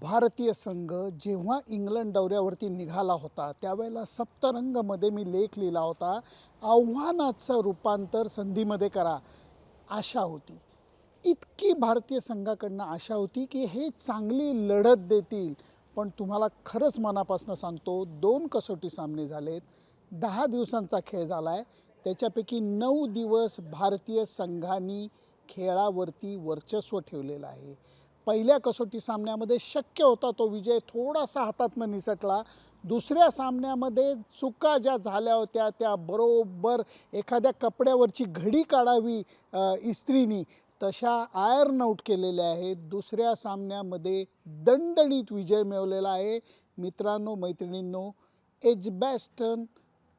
भारतीय संघ जेव्हा इंग्लंड दौऱ्यावरती निघाला होता त्यावेळेला सप्तरंगमध्ये मी लेख लिहिला होता आव्हानाचं रूपांतर संधीमध्ये करा आशा होती. इतकी भारतीय संघाकडनं आशा होती की हे चांगली लढत देतील. पण तुम्हाला खरंच मनापासून सांगतो दोन कसोटी सामने झालेत. दहा दिवसांचा खेळ झाला आहे त्याच्यापैकी नऊ दिवस भारतीय संघानी खेळावरती वर्चस्व ठेवलेलं आहे. पहिल्या कसोटी सामन्यामध्ये शक्य होता तो विजय थोडासा हातातनं निसटला. दुसऱ्या सामन्यामध्ये चुका ज्या झाल्या होत्या त्या बरोबर एखाद्या कपड्यावरची घडी काढावी इस्त्रीनी तशा आयर्न आऊट केलेल्या आहेत. दुसऱ्या सामन्यामध्ये दणदणीत विजय मिळवलेला आहे. मित्रांनो मैत्रिणींनो एजबॅस्टन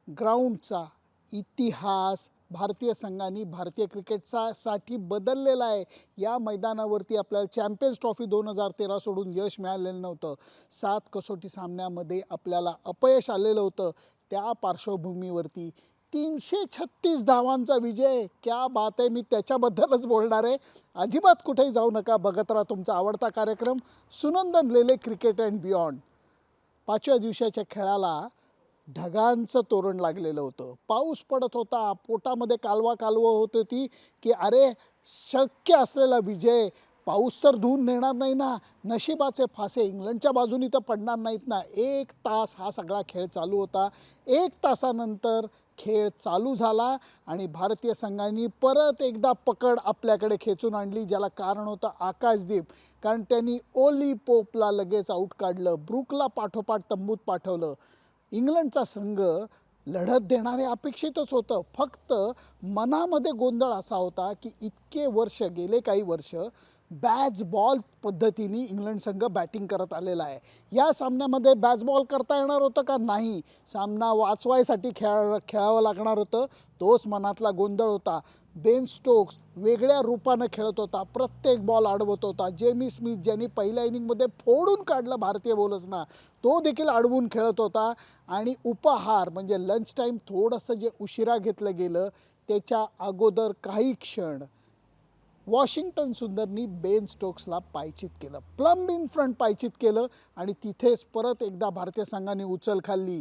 ग्राउंडचा इतिहास भारतीय संघाने भारतीय क्रिकेटचा साठी बदललेला आहे. या मैदानावरती आपल्याला चॅम्पियन्स ट्रॉफी दोन हजार तेरा सोडून यश मिळालेलं नव्हतं. सात कसोटी सामन्यामध्ये आपल्याला अपयश आलेलं होतं. त्या पार्श्वभूमीवरती तीनशे छत्तीस धावांचा विजय. क्या बात आहे मी त्याच्याबद्दलच बोलणार आहे. अजिबात कुठेही जाऊ नका बघत राहा तुमचा आवडता कार्यक्रम Sunandan Lele cricket and beyond. पाचव्या दिवसाच्या खेळाला ढगांचं तोरण लागलेलं होतं. पाऊस पडत होता. पोटामध्ये कालवा कालवं होत होती की अरे शक्य असलेला विजय पाऊस तर धुवून नेणार नाही ना. नशिबाचे फासे इंग्लंडच्या बाजूनी तर पडणार नाहीत ना. एक तास हा सगळा खेळ चालू होता. एक तासानंतर खेळ चालू झाला आणि भारतीय संघाने परत एकदा पकड आपल्याकडे खेचून आणली ज्याला कारण होतं आकाशदीप. कारण त्यांनी ओली पोपला लगेच आऊट काढलं. ब्रुकला पाठोपाठ तंबूत पाठवलं. इंग्लंडचा संघ लढत देणारे अपेक्षितच होतं. फक्त मनामध्ये गोंधळ असा होता की इतके वर्ष गेले काही वर्ष बॅज बॉल पद्धतीने इंग्लंड संघ बॅटिंग करत आलेला आहे. या सामन्यामध्ये बॅज बॉल करता येणार होतं का? नाही. सामना वाचवायसाठी खेळ खेळावं लागणार होतं. तोच मनातला गोंधळ होता. बेन स्टोक्स वेगळ्या रूपानं खेळत होता. प्रत्येक बॉल अडवत होता. जेमी स्मिथ ज्यांनी पहिल्या इनिंगमध्ये फोडून काढलं भारतीय बॉलर्सना तो देखील अडवून खेळत होता. आणि उपहार म्हणजे लंच टाईम थोडंसं जे उशिरा घेतलं गेलं त्याच्या अगोदर काही क्षण वॉशिंग्टन सुंदरनी बेन स्टोक्सला पायचित केलं. प्लंब इन फ्रंट पायचित केलं आणि तिथेच परत एकदा भारतीय संघाने उचल खाल्ली.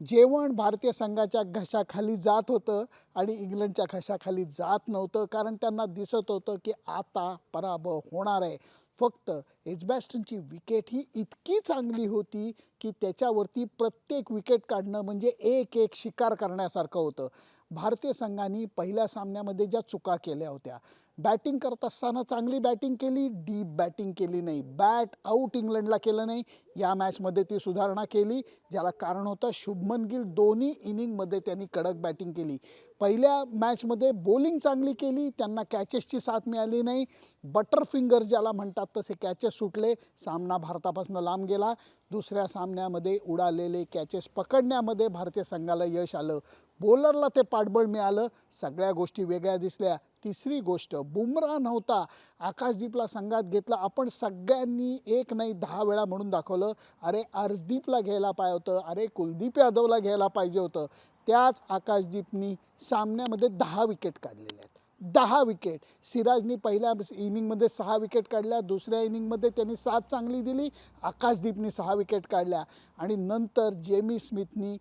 जेवण भारतीय संघाच्या घशाखाली जात होतं आणि इंग्लंडच्या घशाखाली जात नव्हतं कारण त्यांना दिसत होतं की आता पराभव होणार आहे. फक्त एजबॅस्टनची विकेट ही इतकी चांगली होती की त्याच्यावरती प्रत्येक विकेट काढणं म्हणजे एक एक शिकार करण्यासारखं होतं. भारतीय संघाने पहिल्या सामन्यामध्ये ज्या चुका केल्या होत्या बॅटिंग करत असताना चांगली बॅटिंग केली डीप बॅटिंग केली नाही. बॅट आऊट इंग्लंडला केलं नाही. या मॅचमध्ये ती सुधारणा केली ज्याला कारण होतं शुभमन गिल दोन्ही इनिंगमध्ये त्यांनी कडक बॅटिंग केली. पहिल्या मॅचमध्ये बॉलिंग चांगली केली त्यांना कॅचेसची साथ मिळाली नाही. बटर फिंगर्स ज्याला म्हणतात तसे कॅचेस सुटले सामना भारतापासून लांब गेला. दुसऱ्या सामन्यामध्ये उडालेले कॅचेस पकडण्यामध्ये भारतीय संघाला यश आलं. बॉलरला ते पाठबळ मिळालं. सगळ्या गोष्टी वेगळ्या दिसल्या. तिसरी गोष्ट बुमराह नव्हता. आकाशदीपला संघात घेतला. आपण सगळ्यांनी एक नाही दहा वेळा म्हणून दाखवलं. अरे अर्शदीपला घ्यायला पाहिजे होतं. अरे कुलदीप यादवला घ्यायला पाहिजे होतं. त्याच आकाशदीपनी सामन्यामध्ये दहा विकेट काढलेल्या आहेत. दहा विकेट. सिराजनी पहिल्या इनिंगमध्ये सहा विकेट काढल्या. दुसऱ्या इनिंगमध्ये त्यांनी सात चांगली दिली. आकाशदीपनी सहा विकेट काढल्या. आणि नंतर जेमी स्मिथनी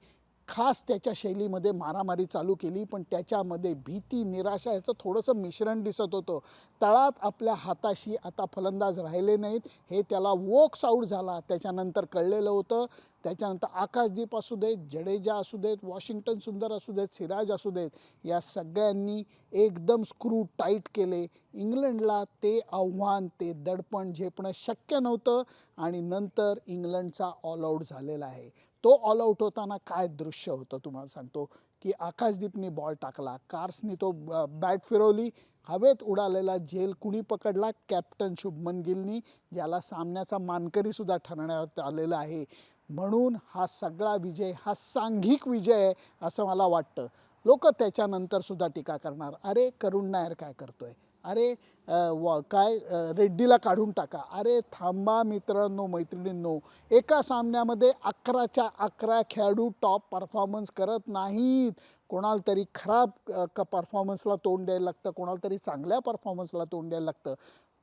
खास त्याच्या शैलीमध्ये मारामारी चालू केली पण त्याच्यामध्ये भीती निराशा याचं थोडंसं मिश्रण दिसत होतं. तळात आपल्या हाताशी आता फलंदाज राहिले नाहीत. हे त्याला वोक्स आऊट झाला. त्याच्यानंतर कळलेलं होतं. त्याच्यानंतर आकाशदीप असू देत जडेजा असू देत वॉशिंग्टन सुंदर असू देत सिराज असू देत या सगळ्यांनी एकदम स्क्रू टाईट केले. इंग्लंडला ते आव्हान ते दडपण झेपणं शक्य नव्हतं आणि नंतर इंग्लंडचा ऑल आऊट झालेला आहे. तो ऑल आऊट होताना काय दृश्य होतं तुम्हाला सांगतो? की आकाशदीपनी बॉल टाकला कार्सनी तो बॅट फिरवली हवेत उडालेला झेल कुणी पकडला? कॅप्टन शुभमन गिलनी ज्याला सामन्याचा मानकरीसुद्धा ठरण्यात आलेला आहे. म्हणून हा सगळा विजय हा सांघिक विजय आहे असं मला वाटतं. लोक त्याच्यानंतर सुद्धा टीका करणार. अरे करुण नायर काय करतोय? अरे व काय रेड्डीला काढून टाका. अरे थांबा मित्रांनो मैत्रिणींनो. एका सामन्यामध्ये अकराच्या अकरा खेळाडू टॉप परफॉर्मन्स करत नाहीत. कोणाला तरी खराब क परफॉर्मन्सला तोंड द्यायला लागतं. कोणाला तरी चांगल्या परफॉर्मन्सला तोंड द्यायला लागतं.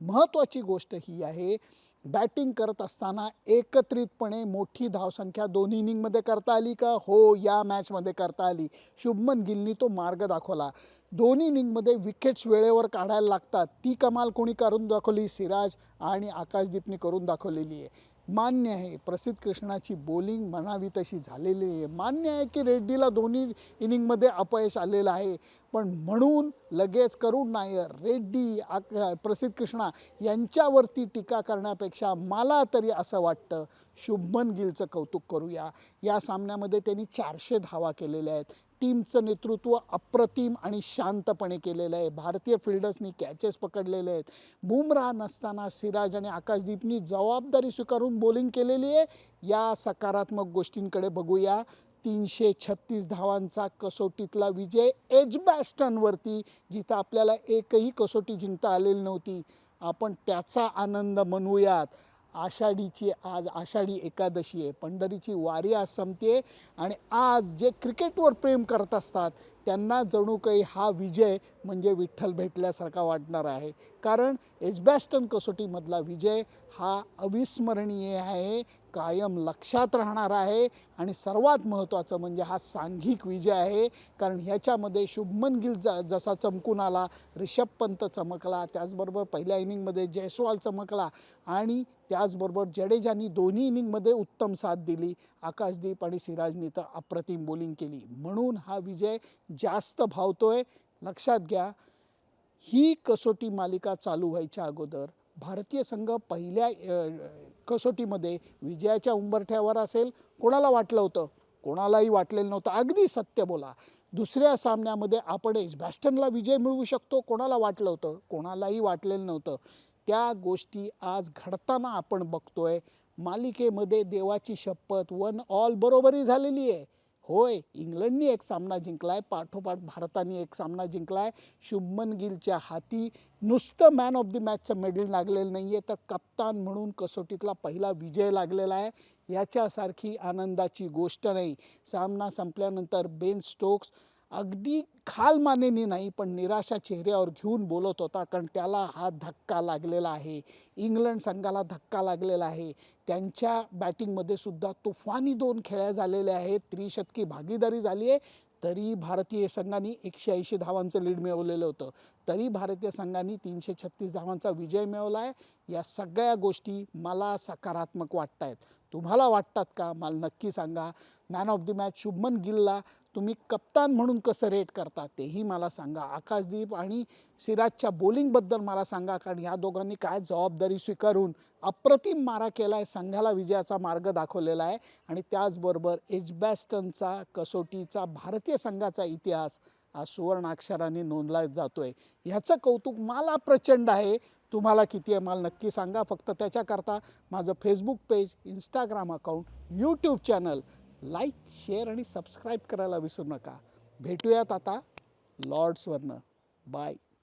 महत्त्वाची गोष्ट ही आहे बॅटिंग करत असताना एकत्रितपणे मोठी धावसंख्या दोन्ही इनिंगमध्ये करता आली का? हो या मॅचमध्ये करता आली. शुभमन गिलनी तो मार्ग दाखवला. दोन्ही इनिंगमध्ये विकेट्स वेळेवर काढायला लागतात. ती कमाल कोणी करून दाखवली? सिराज आणि आकाशदीपने करून दाखवलेली आहे. मान्य आहे. प्रसिद्ध कृष्णाची बॉलिंग म्हणावी तशी झालेली आहे. मान्य आहे की रेड्डीला दोन्ही इनिंगमध्ये अपयश आलेलं आहे. पण म्हणून लगेच करुण नायर रेड्डी आक प्रसिद्ध कृष्णा यांच्यावरती टीका करण्यापेक्षा मला तरी असं वाटतं शुभमन गिलचं कौतुक करूया. या सामन्यामध्ये त्यांनी चारशे धावा केलेल्या आहेत. टीमचं नेतृत्व अप्रतिम आणि शांतपणे केलेलं आहे. भारतीय फिल्डर्सनी कॅचेस पकडलेले आहेत. बुमराह नसताना सिराज आणि आकाशदीपनी जबाबदारी स्वीकारून बॉलिंग केलेली आहे. या सकारात्मक गोष्टींकडे बघूया. तीनशे छत्तीस धावांचा कसोटीतला विजय एजबॅस्टनवरती जिथं आपल्याला एकही कसोटी जिंकता आलेली नव्हती. आपण त्याचा आनंद म्हणूयात. आषाढीची आज आषाढी एकादशी आहे. पंढरीची वारी आज संपते आणि आज जे क्रिकेटवर प्रेम करत असतात त्यांना जणू काही हा विजय म्हणजे विठ्ठल भेटल्यासारखा वाटणार आहे. कारण एजबॅस्टन कसोटीमधला विजय हा अविस्मरणीय आहे. कायम लक्षात राहणार आहे. आणि सर्वात महत्त्वाचं म्हणजे हा सांघिक विजय आहे. कारण ह्याच्यामध्ये शुभमन गिल ज जसा चमकून आला रिषभ पंत चमकला त्याचबरोबर पहिल्या इनिंगमध्ये जयस्वाल चमकला आणि त्याचबरोबर जडेजानी दोन्ही इनिंगमध्ये उत्तम साथ दिली. आकाशदीप आणि सिराजनी तर अप्रतिम बॉलिंग केली. म्हणून हा विजय जास्त भावतोय. लक्षात घ्या ही कसोटी मालिका चालू व्हायच्या अगोदर भारतीय संघ पहिल्या कसोटीमध्ये विजयाच्या उंबरठ्यावर असेल कोणाला वाटलं होतं? कोणालाही वाटलेलं नव्हतं. अगदी सत्य बोला. दुसऱ्या सामन्यामध्ये आपण एजबॅस्टनला विजय मिळवू शकतो कोणाला वाटलं होतं? कोणालाही वाटलेलं नव्हतं. त्या गोष्टी आज घडताना आपण बघतोय. मालिकेमध्ये देवाची शपथ वन ऑल बरोबरी झालेली आहे. होय इंग्लंडनी एक सामना जिंकलाय पाठोपाठ भारताने एक सामना जिंकलाय. शुभमन गिलच्या हाती नुसतं मॅन ऑफ द मॅचचं मेडल लागलेलं नाही आहे तर कप्तान म्हणून कसोटीतला पहिला विजय लागलेला आहे. याच्यासारखी आनंदाची गोष्ट नाही. सामना संपल्यानंतर बेन स्टोक्स अगदी खालमानेनी नाही पण निराशा चेहऱ्यावर घेऊन बोलत होता कारण त्याला हा धक्का लागलेला आहे. इंग्लंड संघाला धक्का लागलेला आहे. त्यांच्या बॅटिंगमध्ये सुद्धा तुफानी दोन खेळ्या झालेल्या आहेत. त्रिशतकी भागीदारी झाली आहे. तरी भारतीय संघाने एकशे ऐंशी धावांचं लीड मिळवलेलं होतं. तरी भारतीय संघाने तीनशे छत्तीस धावांचा विजय मिळवला आहे. या सगळ्या गोष्टी मला सकारात्मक वाटत आहेत तुम्हाला वाटतात का? मला नक्की सांगा. Man of the match Shubman गिलला तुम्ही कप्तान म्हणून कसं रेट करता तेही मला सांगा. आकाशदीप आणि सिराजच्या बॉलिंगबद्दल मला सांगा कारण ह्या दोघांनी काय जबाबदारी स्वीकारून अप्रतिम मारा केला आहे संघाला विजयाचा मार्ग दाखवलेला आहे. आणि त्याचबरोबर एजबॅस्टनचा कसोटीचा भारतीय संघाचा इतिहास आज सुवर्ण अक्षराने नोंदला आहे ह्याचं कौतुक मला प्रचंड आहे. तुम्हाला किती आहे मला नक्की सांगा. फक्त त्याच्याकरता माझं Facebook page Instagram account YouTube channel like share आणि सबस्क्राईब करायला विसरू नका. भेटूयात आता लॉर्ड्सवरनं. बाय.